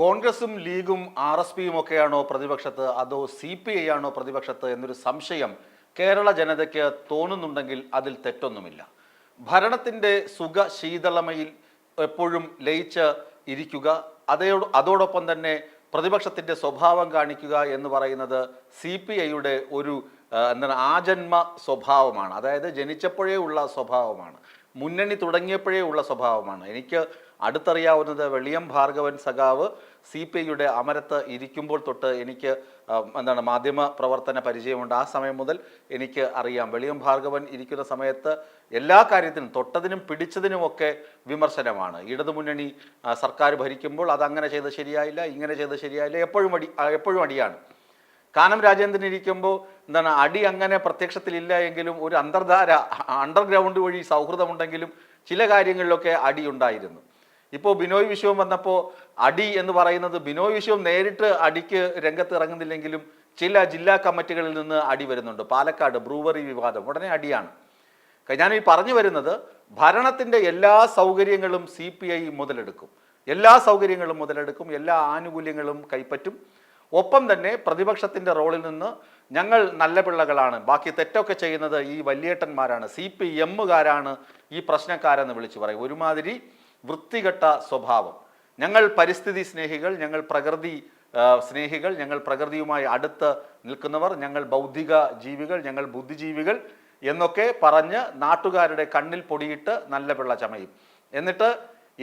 കോൺഗ്രസും ലീഗും R S പിയും ഒക്കെയാണോ പ്രതിപക്ഷത്ത്? അതോ സി പി ഐ ആണോ പ്രതിപക്ഷത്ത് എന്നൊരു സംശയം കേരള ജനതയ്ക്ക് തോന്നുന്നുണ്ടെങ്കിൽ അതിൽ തെറ്റൊന്നുമില്ല. ഭരണത്തിന്റെ സുഖ ശീതളമയിൽ എപ്പോഴും ലയിച്ച് ഇരിക്കുക അതോട് അതോടൊപ്പം തന്നെ പ്രതിപക്ഷത്തിന്റെ സ്വഭാവം കാണിക്കുക എന്ന് പറയുന്നത് സി പി ഐയുടെ ഒരു എന്താണ് ആജന്മ സ്വഭാവമാണ്. അതായത് ജനിച്ചപ്പോഴേ ഉള്ള സ്വഭാവമാണ്. മുന്നണി തുടങ്ങിയപ്പോഴേ ഉള്ള സ്വഭാവമാണ്. എനിക്ക് അടുത്തറിയാവുന്നത് വെളിയം ഭാർഗവൻ സഖാവ് സി പി ഐയുടെ അമരത്ത് ഇരിക്കുമ്പോൾ തൊട്ട് എനിക്ക് എന്താണ് മാധ്യമ പ്രവർത്തന പരിചയമുണ്ട്. ആ സമയം മുതൽ എനിക്ക് അറിയാം. വെളിയം ഭാർഗവൻ ഇരിക്കുന്ന സമയത്ത് എല്ലാ കാര്യത്തിനും തൊട്ടതിനും പിടിച്ചതിനുമൊക്കെ വിമർശനമാണ്. ഇടതുമുന്നണി സർക്കാർ ഭരിക്കുമ്പോൾ അത് അങ്ങനെ ചെയ്ത് ശരിയായില്ല ഇങ്ങനെ ചെയ്ത് ശരിയായില്ല എപ്പോഴും അടി എപ്പോഴും അടിയാണ്. കാനം രാജേന്ദ്രൻ ഇരിക്കുമ്പോൾ എന്താണ് അടി അങ്ങനെ പ്രത്യക്ഷത്തിലില്ല എങ്കിലും ഒരു അന്തർധാര അണ്ടർഗ്രൗണ്ട് വഴി സൗഹൃദമുണ്ടെങ്കിലും ചില കാര്യങ്ങളിലൊക്കെ അടി ഉണ്ടായിരുന്നു. ഇപ്പോൾ ബിനോയ് വിശ്വം വന്നപ്പോൾ അടി എന്ന് പറയുന്നത് ബിനോയ് വിശ്വം നേരിട്ട് അടിക്ക് രംഗത്ത് ഇറങ്ങുന്നില്ലെങ്കിലും ചില ജില്ലാ കമ്മിറ്റികളിൽ നിന്ന് അടി വരുന്നുണ്ട്. പാലക്കാട് ബ്രൂവറി വിവാദം ഉടനെ അടിയാണ്. ഞാൻ ഈ പറഞ്ഞു വരുന്നത് ഭരണത്തിന്റെ എല്ലാ സൗകര്യങ്ങളും സി പി ഐ മുതലെടുക്കും. എല്ലാ സൗകര്യങ്ങളും മുതലെടുക്കും എല്ലാ ആനുകൂല്യങ്ങളും കൈപ്പറ്റും. ഒപ്പം തന്നെ പ്രതിപക്ഷത്തിന്റെ റോളിൽ നിന്ന് ഞങ്ങൾ നല്ല പിള്ളകളാണ്. ബാക്കി തെറ്റൊക്കെ ചെയ്യുന്നത് ഈ വലിയേട്ടന്മാരാണ്. സി പി എമ്മുകാരാണ് ഈ പ്രശ്നക്കാരെന്ന് വിളിച്ചു പറയും. ഒരുമാതിരി വൃത്തികെട്ട സ്വഭാവം. ഞങ്ങൾ പരിസ്ഥിതി സ്നേഹികൾ ഞങ്ങൾ പ്രകൃതി സ്നേഹികൾ ഞങ്ങൾ പ്രകൃതിയുമായി അടുത്ത് നിൽക്കുന്നവർ ഞങ്ങൾ ബൗദ്ധിക ജീവികൾ ഞങ്ങൾ ബുദ്ധിജീവികൾ എന്നൊക്കെ പറഞ്ഞ് നാട്ടുകാരുടെ കണ്ണിൽ പൊടിയിട്ട് നല്ല പിള്ള ചമയും. എന്നിട്ട്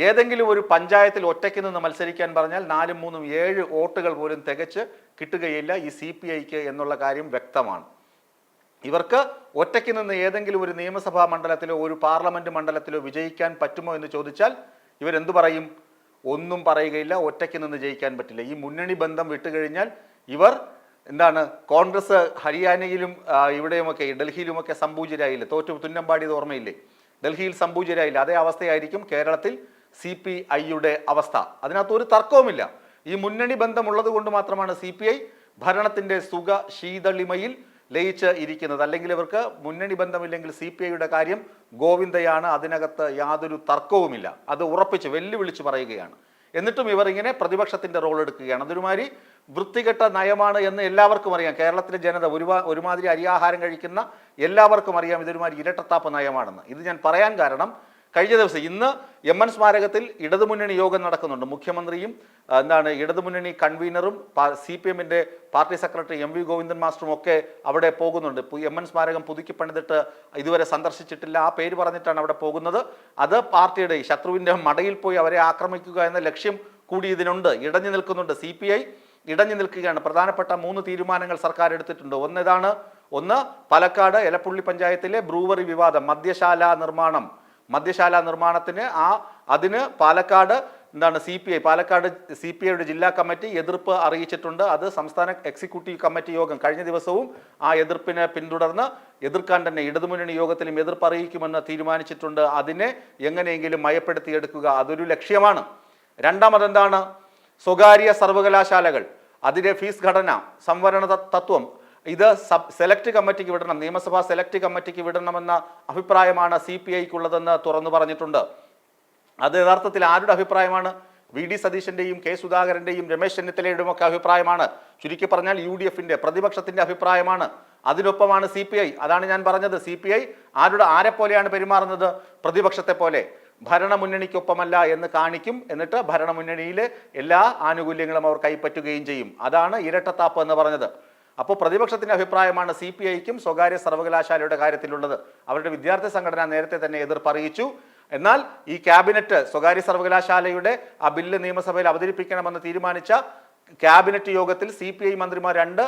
ഏതെങ്കിലും ഒരു പഞ്ചായത്തിൽ ഒറ്റയ്ക്ക് നിന്ന് മത്സരിക്കാൻ പറഞ്ഞാൽ നാലും മൂന്നും ഏഴ് വോട്ടുകൾ പോലും തികച്ച് കിട്ടുകയില്ല ഈ സി പി ഐക്ക് എന്നുള്ള കാര്യം വ്യക്തമാണ്. ഇവർക്ക് ഒറ്റയ്ക്ക് നിന്ന് ഏതെങ്കിലും ഒരു നിയമസഭാ മണ്ഡലത്തിലോ ഒരു പാർലമെന്റ് മണ്ഡലത്തിലോ വിജയിക്കാൻ പറ്റുമോ എന്ന് ചോദിച്ചാൽ ഇവരെന്തു പറയും? ഒന്നും പറയുകയില്ല ഒറ്റയ്ക്ക് നിന്ന് ജയിക്കാൻ പറ്റില്ല. ഈ മുന്നണി ബന്ധം വിട്ടുകഴിഞ്ഞാൽ ഇവർ എന്താണ് കോൺഗ്രസ് ഹരിയാനയിലും ഇവിടെയുമൊക്കെ ഡൽഹിയിലുമൊക്കെ സംപൂജ്യരായില്ലേ തോറ്റു തുന്നമ്പാടിയത് ഓർമ്മയില്ലേ? ഡൽഹിയിൽ സംപൂജ്യരായില്ല അതേ അവസ്ഥയായിരിക്കും കേരളത്തിൽ സി പി ഐയുടെ അവസ്ഥ. അതിനകത്ത് ഒരു തർക്കവുമില്ല. ഈ മുന്നണി ബന്ധമുള്ളത് കൊണ്ട് മാത്രമാണ് സി പി ഐ ഭരണത്തിന്റെ സുഖ ശീതളിമയിൽ ലയിച്ച് ഇരിക്കുന്നത്. അല്ലെങ്കിൽ ഇവർക്ക് മുന്നണി ബന്ധമില്ലെങ്കിൽ സി പി ഐയുടെ കാര്യം ഗോവിന്ദയാണ് അതിനകത്ത് യാതൊരു തർക്കവുമില്ല. അത് ഉറപ്പിച്ച് വെല്ലുവിളിച്ച് പറയുകയാണ്. എന്നിട്ടും ഇവർ ഇങ്ങനെ പ്രതിപക്ഷത്തിന്റെ റോൾ എടുക്കുകയാണ്. അതൊരുമാതിരി വൃത്തികെട്ട നയമാണ് എന്ന് എല്ലാവർക്കും അറിയാം. കേരളത്തിലെ ജനത ഒരുപാ ഒരുമാതിരി അരിയാഹാരം കഴിക്കുന്ന എല്ലാവർക്കും അറിയാം. ഇതൊരുമാതിരി ഇരട്ടത്താപ്പ് നയമാണെന്ന്. ഇത് ഞാൻ പറയാൻ കാരണം കഴിഞ്ഞ ദിവസം ഇന്ന് എം എൻ സ്മാരകത്തിൽ ഇടതുമുന്നണി യോഗം നടക്കുന്നുണ്ട്. മുഖ്യമന്ത്രിയും എന്താണ് ഇടതുമുന്നണി കൺവീനറും സി പി എമ്മിന്റെ party secretary M V Govindan മാസ്റ്ററും ഒക്കെ അവിടെ പോകുന്നുണ്ട്. എം എൻ സ്മാരകം പുതുക്കി പണിതിട്ട് ഇതുവരെ സന്ദർശിച്ചിട്ടില്ല. ആ പേര് പറഞ്ഞിട്ടാണ് അവിടെ പോകുന്നത്. അത് പാർട്ടിയുടെ ശത്രുവിന്റെ മടയിൽ പോയി അവരെ ആക്രമിക്കുക എന്ന ലക്ഷ്യം കൂടി ഇതിനുണ്ട്. ഇടഞ്ഞു നിൽക്കുന്നുണ്ട് സി പി ഐ. ഇടഞ്ഞു നിൽക്കുകയാണ്. പ്രധാനപ്പെട്ട മൂന്ന് തീരുമാനങ്ങൾ സർക്കാർ എടുത്തിട്ടുണ്ട്. ഒന്ന് ഇതാണ് ഒന്ന് പാലക്കാട് എലപ്പുള്ളി പഞ്ചായത്തിലെ ബ്രൂവറി വിവാദം മദ്യശാല നിർമ്മാണം. മദ്യശാല നിർമ്മാണത്തിന് ആ അതിന് പാലക്കാട് എന്താണ് C P I Palakkad C P ഐയുടെ ജില്ലാ കമ്മിറ്റി എതിർപ്പ് അറിയിച്ചിട്ടുണ്ട്. അത് സംസ്ഥാന എക്സിക്യൂട്ടീവ് കമ്മിറ്റി യോഗം കഴിഞ്ഞ ദിവസവും ആ എതിർപ്പിനെ പിന്തുടർന്ന് എതിർക്കാൻ തന്നെ ഇടതുമുന്നണി യോഗത്തിലും എതിർപ്പ് അറിയിക്കുമെന്ന് തീരുമാനിച്ചിട്ടുണ്ട്. അതിനെ എങ്ങനെയെങ്കിലും മയപ്പെടുത്തിയെടുക്കുക അതൊരു ലക്ഷ്യമാണ്. രണ്ടാമതെന്താണ് സ്വകാര്യ സർവകലാശാലകൾ. അതിന്റെ ഫീസ് ഘടന സംവരണ തത്വം ഇത് സബ് സെലക്ട് കമ്മിറ്റിക്ക് വിടണം. നിയമസഭാ സെലക്ട് കമ്മിറ്റിക്ക് വിടണമെന്ന അഭിപ്രായമാണ് സി പി ഐക്കുള്ളതെന്ന് തുറന്നു പറഞ്ഞിട്ടുണ്ട്. അത് യഥാർത്ഥത്തിൽ ആരുടെ അഭിപ്രായമാണ്? വി ഡി സതീശന്റെയും കെ സുധാകരന്റെയും രമേശ് ചെന്നിത്തലയുടെയും ഒക്കെ അഭിപ്രായമാണ്. ചുരുക്കി പറഞ്ഞാൽ യു ഡി എഫിന്റെ പ്രതിപക്ഷത്തിന്റെ അഭിപ്രായമാണ്. അതിനൊപ്പമാണ് സി പി ഐ അതാണ് ഞാൻ പറഞ്ഞത്. സി പി ഐ ആരുടെ ആരെ പോലെയാണ് പെരുമാറുന്നത്? പ്രതിപക്ഷത്തെ പോലെ. ഭരണമുന്നണിക്കൊപ്പമല്ല എന്ന് കാണിക്കും. എന്നിട്ട് ഭരണമുന്നണിയിലെ എല്ലാ ആനുകൂല്യങ്ങളും അവർ കൈപ്പറ്റുകയും ചെയ്യും. അതാണ് ഇരട്ടത്താപ്പ് എന്ന് പറഞ്ഞത്. അപ്പോൾ പ്രതിപക്ഷത്തിന്റെ അഭിപ്രായമാണ് സി പി ഐക്കും സ്വകാര്യ സർവകലാശാലയുടെ കാര്യത്തിലുള്ളത്. അവരുടെ വിദ്യാർത്ഥി സംഘടന നേരത്തെ തന്നെ എതിർപ്പ് അറിയിച്ചു എന്നാൽ ഈ ക്യാബിനറ്റ് സ്വകാര്യ സർവകലാശാലയുടെ ആ ബില്ല് നിയമസഭയിൽ അവതരിപ്പിക്കണമെന്ന് തീരുമാനിച്ച ക്യാബിനറ്റ് യോഗത്തിൽ സി പി ഐ മന്ത്രിമാർ രണ്ട്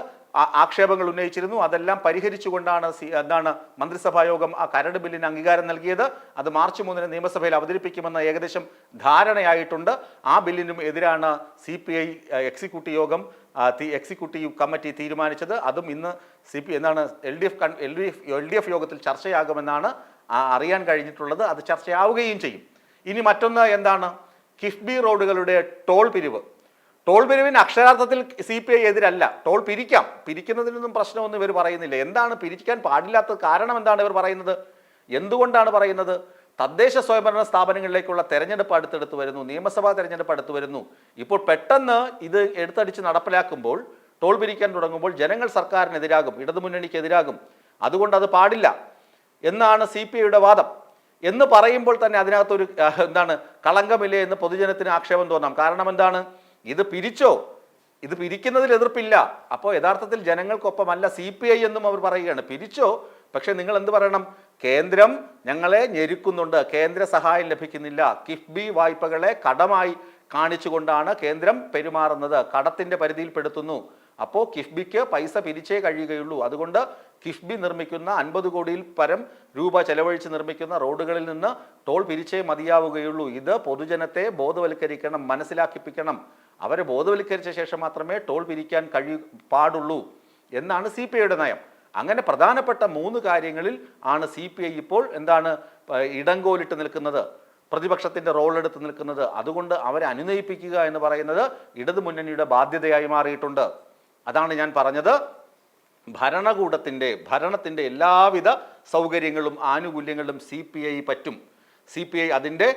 ആക്ഷേപങ്ങൾ ഉന്നയിച്ചിരുന്നു. അതെല്ലാം പരിഹരിച്ചുകൊണ്ടാണ് എന്താണ് മന്ത്രിസഭാ യോഗം ആ കരട് ബില്ലിന് അംഗീകാരം നൽകിയത്. അത് മാർച്ച് മൂന്നിന് നിയമസഭയിൽ അവതരിപ്പിക്കുമെന്ന ഏകദേശം ധാരണയായിട്ടുണ്ട്. ആ ബില്ലിനും എതിരാണ് സി പി ഐ എക്സിക്യൂട്ടീവ് യോഗം എക്സിക്യൂട്ടീവ് കമ്മിറ്റി തീരുമാനിച്ചത്. അതും ഇന്ന് സി പി എന്താണ് L D F L D F L D F യോഗത്തിൽ ചർച്ചയാകുമെന്നാണ് അറിയാൻ കഴിഞ്ഞിട്ടുള്ളത്. അത് ചർച്ചയാവുകയും ചെയ്യും. ഇനി മറ്റൊന്ന് എന്താണ്? കിഫ്ബി റോഡുകളുടെ ടോൾ പിരിവ്. ടോൾ പിരിവിന് അക്ഷരാർത്ഥത്തിൽ സി പി ഐ എതിരല്ല. ടോൾ പിരിക്കാം. പിരിക്കുന്നതിനൊന്നും പ്രശ്നമൊന്നും ഇവർ പറയുന്നില്ല. എന്താണ് പിരിക്കാൻ പാടില്ലാത്ത കാരണം എന്താണ് ഇവർ പറയുന്നത്? എന്തുകൊണ്ടാണ് പറയുന്നത്? തദ്ദേശ സ്വയംഭരണ സ്ഥാപനങ്ങളിലേക്കുള്ള തെരഞ്ഞെടുപ്പ് അടുത്തെടുത്ത് വരുന്നു നിയമസഭാ തെരഞ്ഞെടുപ്പ് അടുത്ത് വരുന്നു. ഇപ്പോൾ പെട്ടെന്ന് ഇത് എടുത്തടിച്ച് നടപ്പിലാക്കുമ്പോൾ ടോൾ പിരിക്കാൻ തുടങ്ങുമ്പോൾ ജനങ്ങൾ സർക്കാരിനെതിരാകും ഇടതുമുന്നണിക്കെതിരാകും. അതുകൊണ്ട് അത് പാടില്ല. എന്നാണ് സി പി ഐയുടെ വാദം. എന്ന് പറയുമ്പോൾ തന്നെ അതിനകത്തൊരു എന്താണ് കളങ്കമില്ലേ എന്ന് പൊതുജനത്തിന് ആക്ഷേപം തോന്നാം. കാരണം എന്താണ്? ഇത് പിരിച്ചോ? ഇത് പിരിക്കുന്നതിൽ എതിർപ്പില്ല. അപ്പോൾ യഥാർത്ഥത്തിൽ ജനങ്ങൾക്കൊപ്പമല്ല സി പി ഐ എന്നും അവർ പറയുകയാണ്. പിരിച്ചോ? പക്ഷേ നിങ്ങൾ എന്ത് പറയണം? കേന്ദ്രം ഞങ്ങളെ ഞെരുക്കുന്നുണ്ട്. കേന്ദ്ര സഹായം ലഭിക്കുന്നില്ല. കിഫ്ബി വായ്പകളെ കടമായി കാണിച്ചുകൊണ്ടാണ് കേന്ദ്രം പെരുമാറുന്നത്. കടത്തിന്റെ പരിധിയിൽപ്പെടുത്തുന്നു. അപ്പോൾ കിഫ്ബിക്ക് പൈസ പിരിച്ചേ കഴിയുകയുള്ളൂ. അതുകൊണ്ട് കിഫ്ബി നിർമ്മിക്കുന്ന അൻപത് കോടിയിൽ പരം രൂപ ചെലവഴിച്ച് നിർമ്മിക്കുന്ന റോഡുകളിൽ നിന്ന് ടോൾ പിരിച്ചേ മതിയാവുകയുള്ളൂ. ഇത് പൊതുജനത്തെ ബോധവൽക്കരിക്കണം മനസ്സിലാക്കിപ്പിക്കണം. അവരെ ബോധവൽക്കരിച്ച ശേഷം മാത്രമേ ടോൾ പിരിക്കാൻ കഴിയൂ പാടുള്ളൂ. എന്നാണ് സി പി ഐയുടെ നയം. അങ്ങനെ പ്രധാനപ്പെട്ട മൂന്ന് കാര്യങ്ങളിൽ ആണ് സി പി ഐ ഇപ്പോൾ എന്താണ് ഇടങ്കോലിട്ട് നിൽക്കുന്നത്. പ്രതിപക്ഷത്തിന്റെ റോൾ എടുത്ത് നിൽക്കുന്നത്. അതുകൊണ്ട് അവരെ അനുനയിപ്പിക്കുക എന്ന് പറയുന്നത് ഇടതു മുന്നണിയുടെ ബാധ്യതയായി മാറിയിട്ടുണ്ട്. അതാണ് ഞാൻ പറഞ്ഞത്. ഭരണകൂടത്തിന്റെ ഭരണത്തിന്റെ എല്ലാവിധ സൗകര്യങ്ങളും ആനുകൂല്യങ്ങളും സി പി ഐ പറ്റും. സി പി ഐ അതിന്റെ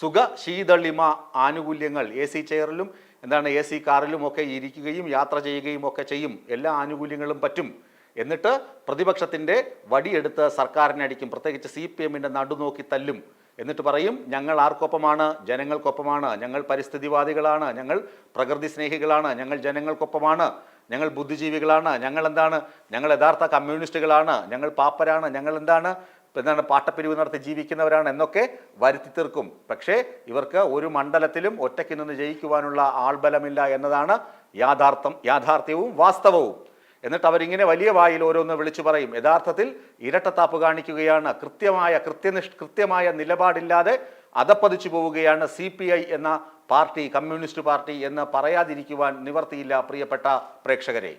സുഖ ശീതളിമ ആനുകൂല്യങ്ങൾ എ സി ചെയറിലും എന്താണ് എ സി കാറിലും ഒക്കെ ഇരിക്കുകയും യാത്ര ചെയ്യുകയും ഒക്കെ ചെയ്യും. എല്ലാ ആനുകൂല്യങ്ങളും പറ്റും. എന്നിട്ട് പ്രതിപക്ഷത്തിന്റെ വടിയെടുത്ത് സർക്കാരിനെ അടിക്കും. പ്രത്യേകിച്ച് സി പി എമ്മിന്റെ നടുനോക്കി തല്ലും. എന്നിട്ട് പറയും ഞങ്ങൾ ആർക്കൊപ്പമാണ്? ജനങ്ങൾക്കൊപ്പമാണ്. ഞങ്ങൾ പരിസ്ഥിതിവാദികളാണ്. ഞങ്ങൾ പ്രകൃതി സ്നേഹികളാണ്. ഞങ്ങൾ ജനങ്ങൾക്കൊപ്പമാണ്. ഞങ്ങൾ ബുദ്ധിജീവികളാണ്. ഞങ്ങൾ എന്താണ്? ഞങ്ങൾ യഥാർത്ഥ കമ്മ്യൂണിസ്റ്റുകളാണ്. ഞങ്ങൾ പാപ്പരാണ്. ഞങ്ങൾ എന്താണ്? എന്താണ് പാട്ടപ്പിരിവ് നടത്തി ജീവിക്കുന്നവരാണ് എന്നൊക്കെ വരുത്തി തീർക്കും. പക്ഷേ ഇവർക്ക് ഒരു മണ്ഡലത്തിലും ഒറ്റയ്ക്ക് നിന്ന് ജയിക്കുവാനുള്ള ആൾബലമില്ല എന്നതാണ് യാഥാർത്ഥം യാഥാർത്ഥ്യവും വാസ്തവവും. എന്നിട്ട് അവരിങ്ങനെ വലിയ വായിൽ ഓരോന്ന് വിളിച്ചു പറയും. യഥാർത്ഥത്തിൽ ഇരട്ടത്താപ്പ് കാണിക്കുകയാണ്. കൃത്യമായ കൃത്യനിഷ് കൃത്യമായ നിലപാടില്ലാതെ അതപ്പതിച്ചു പോവുകയാണ് സി പി ഐ എന്ന പാർട്ടി കമ്മ്യൂണിസ്റ്റ് പാർട്ടി എന്ന് പറയാതിരിക്കുവാൻ നിവർത്തിയില്ല പ്രിയപ്പെട്ട പ്രേക്ഷകരെ.